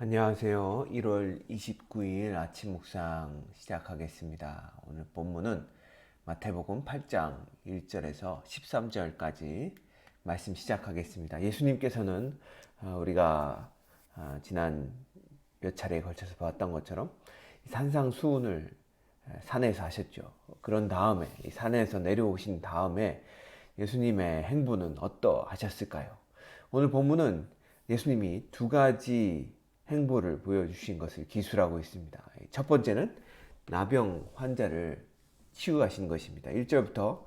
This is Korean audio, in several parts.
안녕하세요. 1월 29일 아침 묵상 시작하겠습니다. 오늘 본문은 마태복음 8장 1절에서 13절까지 말씀 시작하겠습니다. 예수님께서는 어, 우리가 어, 지난 몇 차례에 걸쳐서 봤던 것처럼 산상수훈을 산에서 하셨죠. 그런 다음에 이 산에서 내려오신 다음에 예수님의 행보는 어떠하셨을까요? 오늘 본문은 예수님이 두 가지 행보를 보여주신 것을 기술하고 있습니다. 첫 번째는 나병 환자를 치유하신 것입니다. 1절부터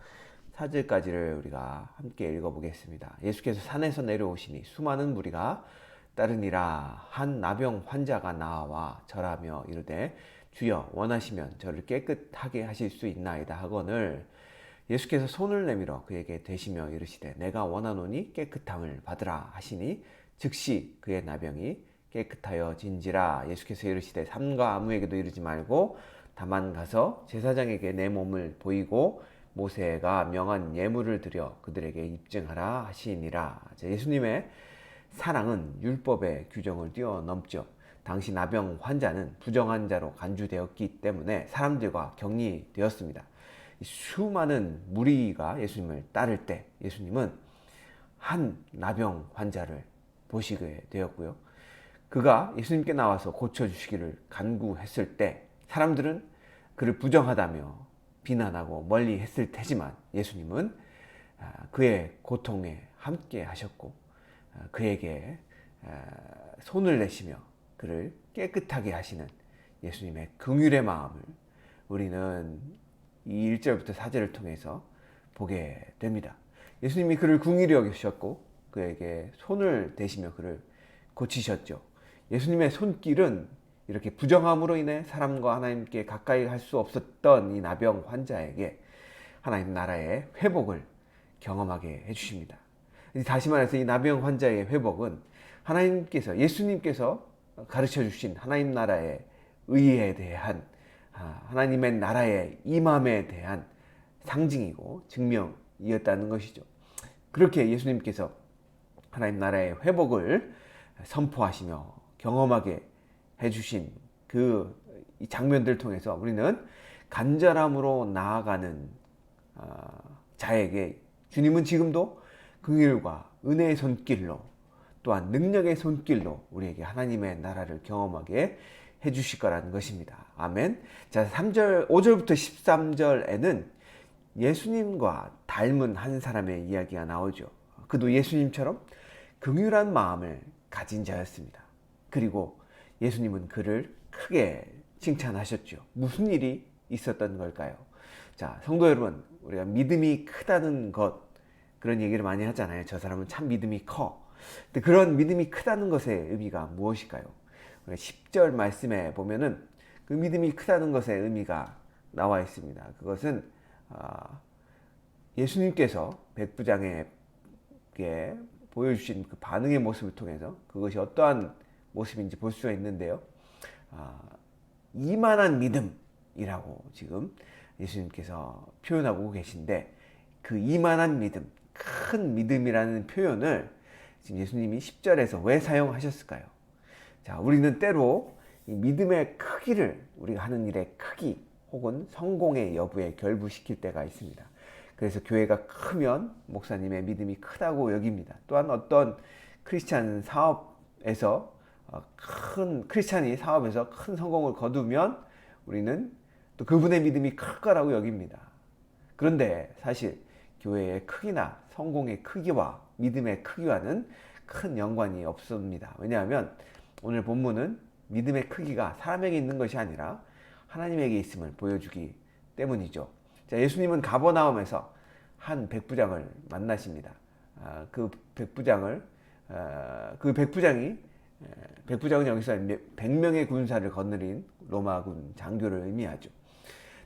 4절까지를 우리가 함께 읽어보겠습니다. 예수께서 산에서 내려오시니 수많은 무리가 따르니라 한 나병 환자가 나와 절하며 이르되 주여 원하시면 저를 깨끗하게 하실 수 있나이다 하거늘 예수께서 손을 내밀어 그에게 대시며 이르시되 내가 원하노니 깨끗함을 받으라 하시니 즉시 그의 나병이 깨끗하여 진지라 예수께서 이르시되 삼가 아무에게도 이르지 말고 다만 가서 제사장에게 내 몸을 보이고 모세가 명한 예물을 드려 그들에게 입증하라 하시니라. 예수님의 사랑은 율법의 규정을 뛰어넘죠. 당시 나병 환자는 부정한 자로 간주되었기 때문에 사람들과 격리되었습니다. 수많은 무리가 예수님을 따를 때 예수님은 한 나병 환자를 보시게 되었고요 그가 예수님께 나와서 고쳐주시기를 간구했을 때 사람들은 그를 부정하다며 비난하고 멀리 했을 테지만 예수님은 아, 그의 고통에 함께 하셨고 아, 그에게 아, 손을 내시며 그를 깨끗하게 하시는 예수님의 긍휼의 마음을 우리는 이 1절부터 4절을 통해서 보게 됩니다. 예수님이 그를 긍휼히 여기셨고 그에게 손을 대시며 그를 고치셨죠. 예수님의 손길은 이렇게 부정함으로 인해 사람과 하나님께 가까이 갈수 없었던 이 나병 환자에게 하나님 나라의 회복을 경험하게 해주십니다. 다시 말해서 이 나병 환자의 회복은 하나님께서 예수님께서 가르쳐 주신 하나님 나라의 의에 대한 아, 하나님의 나라의 임함에 대한 상징이고 증명이었다는 것이죠. 그렇게 예수님께서 하나님 나라의 회복을 선포하시며 경험하게 해주신 그 장면들을 통해서 우리는 간절함으로 나아가는 어, 자에게 주님은 지금도 긍휼과 은혜의 손길로 또한 능력의 손길로 우리에게 하나님의 나라를 경험하게 해 주실 거라는 것입니다. 아멘. 자, 3절 5절부터 13절에는 예수님과 닮은 한 사람의 이야기가 나오죠. 그도 예수님처럼 긍휼한 마음을 가진 자였습니다. 그리고 예수님은 그를 크게 칭찬하셨죠. 무슨 일이 있었던 걸까요? 자, 성도 여러분, 우리가 믿음이 크다는 것, 그런 얘기를 많이 하잖아요. 저 사람은 참 믿음이 커. 근데 그런 믿음이 크다는 것의 의미가 무엇일까요? 10절 말씀에 보면은 그 믿음이 크다는 것의 의미가 나와 있습니다. 그것은 아, 예수님께서 백부장에게 보여주신 그 반응의 모습을 통해서 그것이 어떠한 모습인지 볼 수가 있는데요. 아, 이만한 믿음이라고 지금 예수님께서 표현하고 계신데 그 이만한 믿음, 큰 믿음이라는 표현을 지금 예수님이 10절에서 왜 사용하셨을까요? 자, 우리는 때로 믿음의 크기를 우리가 하는 일의 크기 혹은 성공의 여부에 결부시킬 때가 있습니다. 그래서 교회가 크면 목사님의 믿음이 크다고 여깁니다. 또한 어떤 크리스찬 사업에서 어, 큰 크리스찬이 사업에서 큰 성공을 거두면 우리는 또 그분의 믿음이 클 거라고 여깁니다. 그런데 사실 교회의 크기나 성공의 크기와 믿음의 크기와는 큰 연관이 없습니다. 왜냐하면 오늘 본문은 믿음의 크기가 사람에게 있는 것이 아니라 하나님에게 있음을 보여주기 때문이죠. 자, 예수님은 가버나움에서 한 백부장을 만나십니다. 아, 그 백부장을 아, 그 백부장이 백부장은 여기서 100명의 군사를 거느린 로마군 장교를 의미하죠.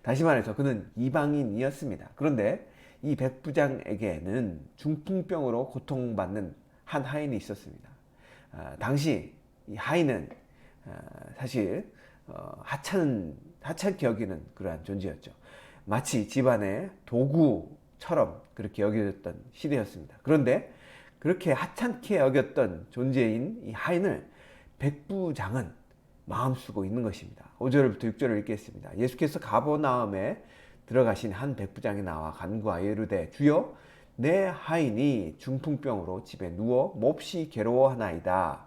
다시 말해서 그는 이방인이었습니다. 그런데 이 백부장에게는 중풍병으로 고통받는 한 하인이 있었습니다. 아, 당시 이 하인은 아, 사실 어, 하찮은 하찮게 여기는 그러한 존재였죠. 마치 집안의 도구처럼 그렇게 여겨졌던 시대였습니다. 그런데 그렇게 하찮게 여겼던 존재인 이 하인을 백부장은 마음 쓰고 있는 것입니다. 5절부터 6절을 읽겠습니다. 예수께서 가버나움에 들어가신 한 백부장이 나와 간구하여 이르되 주여 내 하인이 중풍병으로 집에 누워 몹시 괴로워하나이다.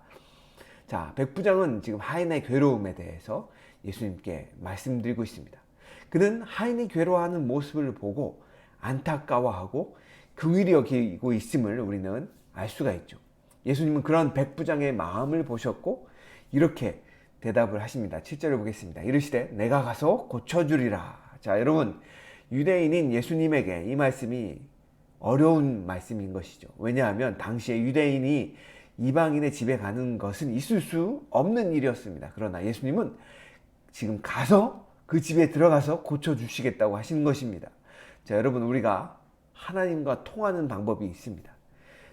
자, 백부장은 지금 하인의 괴로움에 대해서 예수님께 말씀드리고 있습니다. 그는 하인이 괴로워하는 모습을 보고 안타까워하고 긍휼히 여기고 있음을 우리는 알 수가 있죠. 예수님은 그런 백부장의 마음을 보셨고 이렇게 대답을 하십니다. 7절을 보겠습니다. 이르시되 내가 가서 고쳐주리라. 자, 여러분 유대인인 예수님에게 이 말씀이 어려운 말씀인 것이죠. 왜냐하면 당시에 유대인이 이방인의 집에 가는 것은 있을 수 없는 일이었습니다. 그러나 예수님은 지금 가서 그 집에 들어가서 고쳐주시겠다고 하시는 것입니다. 자, 여러분, 우리가 하나님과 통하는 방법이 있습니다.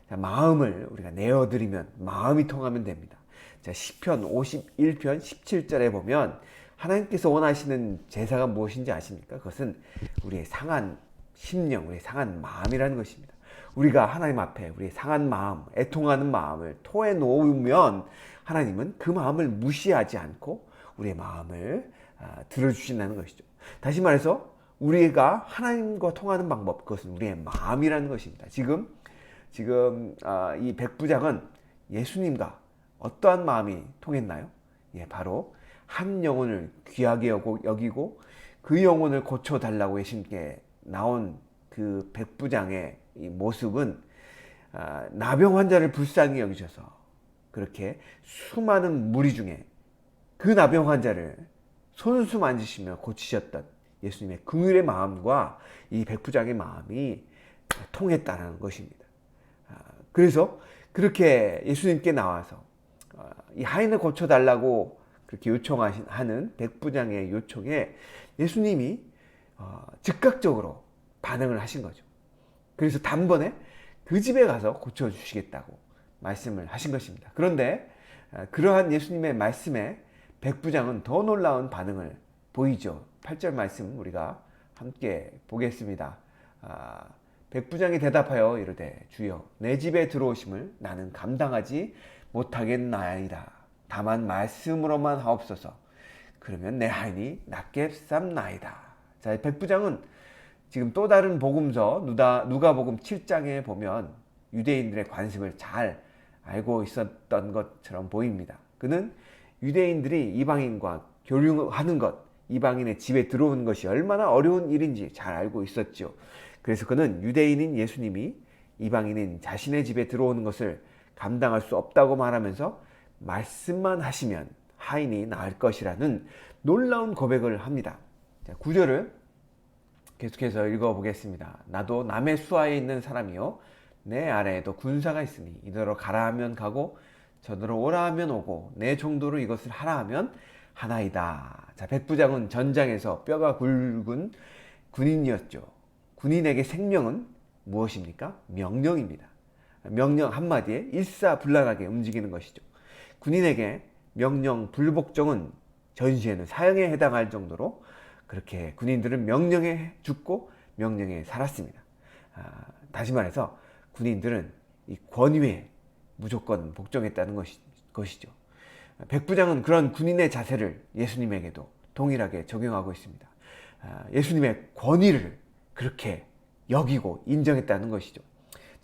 자, 마음을 우리가 내어드리면 마음이 통하면 됩니다. 자, 10편 51편 17절에 보면 하나님께서 원하시는 제사가 무엇인지 아십니까? 그것은 우리의 상한 심령, 우리의 상한 마음이라는 것입니다. 우리가 하나님 앞에 우리의 상한 마음, 애통하는 마음을 토해 놓으면 하나님은 그 마음을 무시하지 않고 우리의 마음을 아, 들어주신다는 것이죠. 다시 말해서 우리가 하나님과 통하는 방법, 그것은 우리의 마음이라는 것입니다. 지금 지금 아, 이 백부장은 예수님과 어떠한 마음이 통했나요? 예, 바로 한 영혼을 귀하게 여기고 그 영혼을 고쳐달라고 예수님께 나온 그 백부장의 이 모습은 아, 나병 환자를 불쌍히 여기셔서 그렇게 수많은 무리 중에 그 나병 환자를 손수 만지시며 고치셨던 예수님의 긍휼의 마음과 이 백부장의 마음이 통했다는 것입니다. 아, 그래서 그렇게 예수님께 나와서 아, 이 하인을 고쳐달라고 그렇게 요청하는 백부장의 요청에 예수님이 어, 즉각적으로 반응을 하신 거죠. 그래서 단번에 그 집에 가서 고쳐주시겠다고 말씀을 하신 것입니다. 그런데 아, 그러한 예수님의 말씀에 백부장은 더 놀라운 반응을 보이죠. 8절 말씀 우리가 함께 보겠습니다. 아, 백부장이 대답하여 이르되 주여 내 집에 들어오심을 나는 감당하지 못하겠나이다. 다만 말씀으로만 하옵소서. 그러면 내 하인이 낫게 쌈나이다. 자, 백부장은 지금 또 다른 복음서 누가 누가복음 7장에 보면 유대인들의 관심을 잘 알고 있었던 것처럼 보입니다. 그는 유대인들이 이방인과 교류하는 것, 이방인의 집에 들어오는 것이 얼마나 어려운 일인지 잘 알고 있었죠. 그래서 그는 유대인인 예수님이 이방인인 자신의 집에 들어오는 것을 감당할 수 없다고 말하면서 말씀만 하시면 하인이 나을 것이라는 놀라운 고백을 합니다. 자, 구절을 계속해서 읽어보겠습니다. 나도 남의 수하에 있는 사람이요. 내 아래에도 군사가 있으니 이대로 가라 하면 가고 저더러 오라 하면 오고 내 정도로 이것을 하라 하면 하나이다. 자, 백부장은 전장에서 뼈가 굵은 군인이었죠. 군인에게 생명은 무엇입니까? 명령입니다. 명령 한마디에 일사불란하게 움직이는 것이죠. 군인에게 명령 불복종은 전시에는 사형에 해당할 정도로 그렇게 군인들은 명령에 죽고 명령에 살았습니다. 아, 다시 말해서 군인들은 이 권위에 무조건 복종했다는 것이, 것이죠. 백부장은 그런 군인의 자세를 예수님에게도 동일하게 적용하고 있습니다. 아, 예수님의 권위를 그렇게 여기고 인정했다는 것이죠.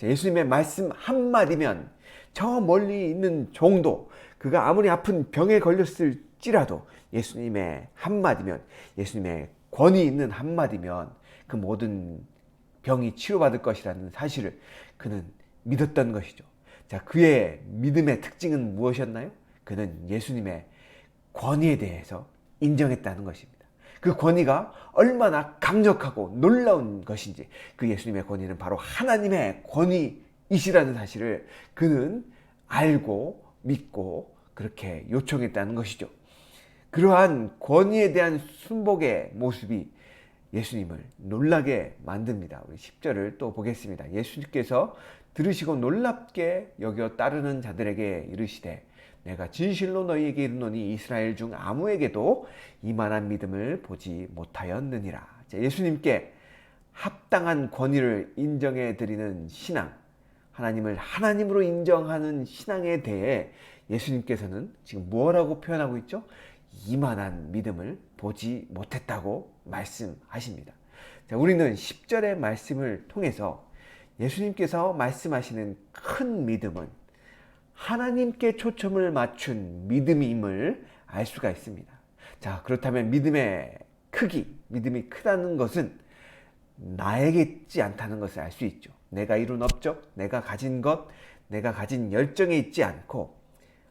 예수님의 말씀 한마디면 저 멀리 있는 종도 그가 아무리 아픈 병에 걸렸을지라도 예수님의 한마디면 예수님의 권위 있는 한마디면 그 모든 병이 치료받을 것이라는 사실을 그는 믿었던 것이죠. 자, 그의 믿음의 특징은 무엇이었나요? 그는 예수님의 권위에 대해서 인정했다는 것입니다. 그 권위가 얼마나 강력하고 놀라운 것인지 그 예수님의 권위는 바로 하나님의 권위이시라는 사실을 그는 알고 믿고 그렇게 요청했다는 것이죠. 그러한 권위에 대한 순복의 모습이 예수님을 놀라게 만듭니다. 우리 10절을 또 보겠습니다. 예수님께서 들으시고 놀랍게 여겨 따르는 자들에게 이르시되 내가 진실로 너희에게 이르노니 이스라엘 중 아무에게도 이만한 믿음을 보지 못하였느니라. 예수님께 합당한 권위를 인정해 드리는 신앙, 하나님을 하나님으로 인정하는 신앙에 대해 예수님께서는 지금 뭐라고 표현하고 있죠? 이만한 믿음을 보지 못했다고 말씀하십니다. 자, 우리는 10절의 말씀을 통해서 예수님께서 말씀하시는 큰 믿음은 하나님께 초점을 맞춘 믿음임을 알 수가 있습니다. 자, 그렇다면 믿음의 크기, 믿음이 크다는 것은 나에게 있지 않다는 것을 알 수 있죠. 내가 이룬 업적, 내가 가진 것, 내가 가진 열정에 있지 않고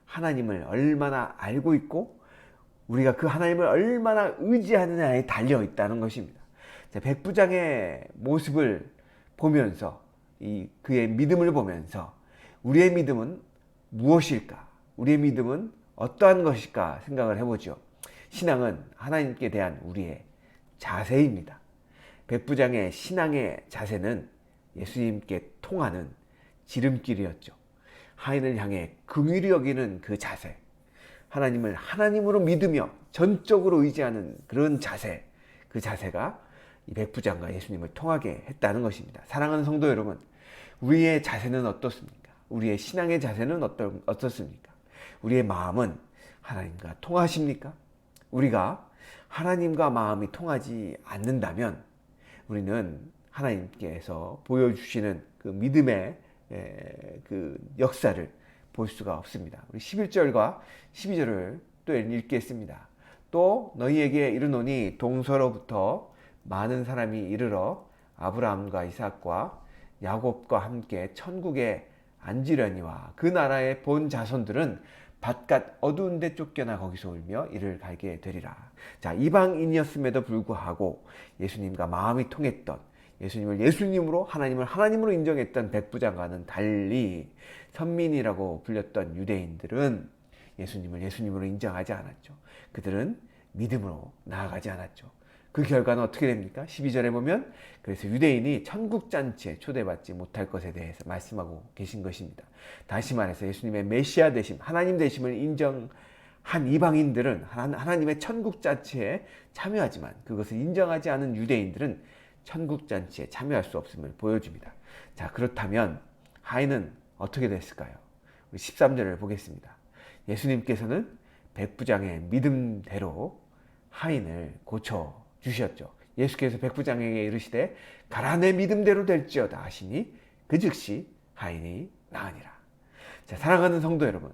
하나님을 얼마나 알고 있고 우리가 그 하나님을 얼마나 의지하느냐에 달려 있다는 것입니다. 자, 백부장의 모습을 보면서 이 그의 믿음을 보면서 우리의 믿음은 무엇일까? 우리의 믿음은 어떠한 것일까 생각을 해보죠. 신앙은 하나님께 대한 우리의 자세입니다. 백부장의 신앙의 자세는 예수님께 통하는 지름길이었죠. 하인을 향해 긍휼히 여기는 그 자세. 하나님을 하나님으로 믿으며 전적으로 의지하는 그런 자세. 그 자세가 이 백부장과 예수님을 통하게 했다는 것입니다. 사랑하는 성도 여러분, 우리의 자세는 어떻습니까? 우리의 신앙의 자세는 어떠, 어떻습니까? 우리의 마음은 하나님과 통하십니까? 우리가 하나님과 마음이 통하지 않는다면 우리는 하나님께서 보여주시는 그 믿음의 그 역사를 볼 수가 없습니다. 우리 11절과 12절을 또 읽겠습니다. 또 너희에게 이르노니 동서로부터 많은 사람이 이르러 아브라함과 이삭과 야곱과 함께 천국에 앉으려니와 그 나라의 본 자손들은 바깥 어두운 데 쫓겨나 거기서 울며 이를 갈게 되리라. 자, 이방인이었음에도 불구하고 예수님과 마음이 통했던 예수님을 예수님으로 하나님을 하나님으로 인정했던 백부장과는 달리 선민이라고 불렸던 유대인들은 예수님을 예수님으로 인정하지 않았죠. 그들은 믿음으로 나아가지 않았죠. 그 결과는 어떻게 됩니까? 12절에 보면 그래서 유대인이 천국 잔치에 초대받지 못할 것에 대해서 말씀하고 계신 것입니다. 다시 말해서 예수님의 메시아 되심, 하나님 되심을 인정 한 이방인들은 하나님의 천국 잔치에 참여하지만 그것을 인정하지 않은 유대인들은 천국 잔치에 참여할 수 없음을 보여줍니다. 자, 그렇다면 하인은 어떻게 됐을까요? 우리 13절을 보겠습니다. 예수님께서는 백부장의 믿음대로 하인을 고쳐 주셨죠. 예수께서 백부장에게 이르시되 가라 내 믿음대로 될지어다 하시니 그 즉시 하인이 나으니라. 자, 사랑하는 성도 여러분,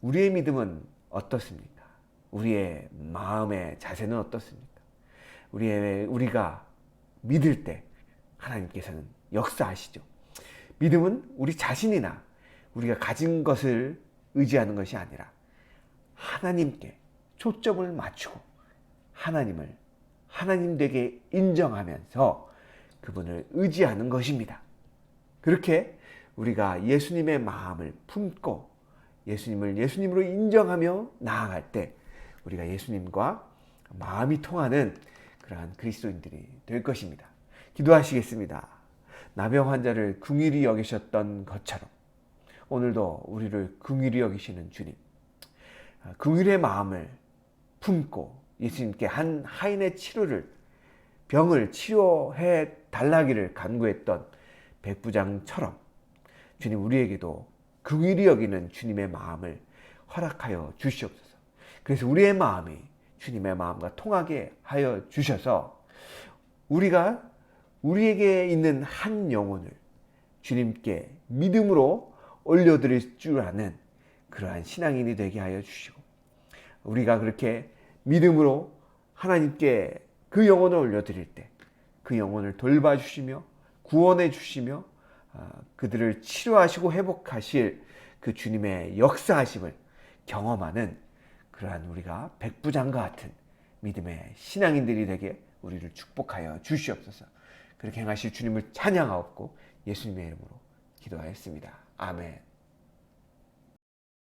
우리의 믿음은 어떻습니까? 우리의 마음의 자세는 어떻습니까? 우리의 우리가 믿을 때 하나님께서는 역사하시죠. 믿음은 우리 자신이나 우리가 가진 것을 의지하는 것이 아니라 하나님께 초점을 맞추고 하나님을 하나님 되게 인정하면서 그분을 의지하는 것입니다. 그렇게 우리가 예수님의 마음을 품고 예수님을 예수님으로 인정하며 나아갈 때 우리가 예수님과 마음이 통하는 그러한 그리스도인들이 될 것입니다. 기도하시겠습니다. 나병 환자를 긍휼히 여기셨던 것처럼 오늘도 우리를 긍휼히 여기시는 주님, 긍휼의 마음을 품고 예수님께 한 하인의 치료를 병을 치료해 달라기를 간구했던 백부장처럼 주님 우리에게도 긍휼히 여기는 주님의 마음을 허락하여 주시옵소서. 그래서 우리의 마음이 주님의 마음과 통하게 하여 주셔서 우리가 우리에게 있는 한 영혼을 주님께 믿음으로 올려드릴 줄 아는 그러한 신앙인이 되게 하여 주시고 우리가 그렇게 믿음으로 하나님께 그 영혼을 올려드릴 때 그 영혼을 돌봐주시며 구원해 주시며 아, 그들을 치료하시고 회복하실 그 주님의 역사하심을 경험하는 그러한 우리가 백부장과 같은 믿음의 신앙인들이 되게 우리를 축복하여 주시옵소서. 그렇게 행하실 주님을 찬양하옵고 예수님의 이름으로 기도하였습니다. 아멘.